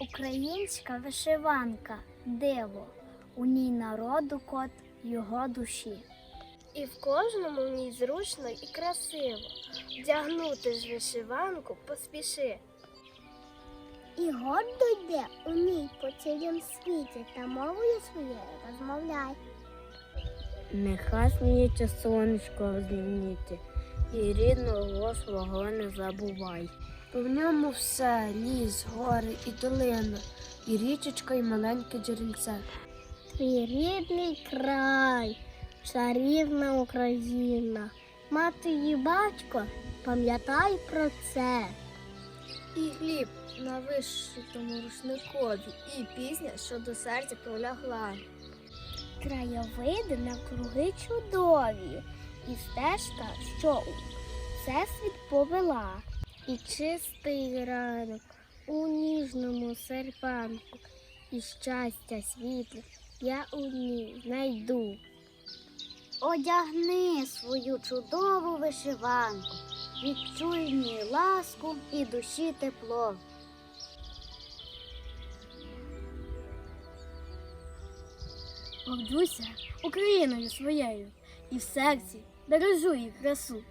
Українська вишиванка диво. У ній народу кот його душі. І в кожному в ній зручно і красиво. Вдягнути ж вишиванку поспіши. І гордо йде у ній по цілім світі та мовою своєю розмовляй. Нехай сміється сонечко в і рідного свого не забувай. В ньому все ліс, гори і долина, і річечка, і маленьке джерельце. Твій рідний край, чарівна Україна. Мати і батько, пам'ятай про це. І хліб на вишитому рушникові, і пісня, що до серця пролягла. Краєвиди навкруги чудові, і стежка, що у всесвіт повела. І чистий ранок у ніжному серпанку, і щастя світле я у ній знайду. Одягни свою чудову вишиванку, відчуй в ній ласку і душі тепло. Гордуйся Україною своєю і в серці бережу її красу.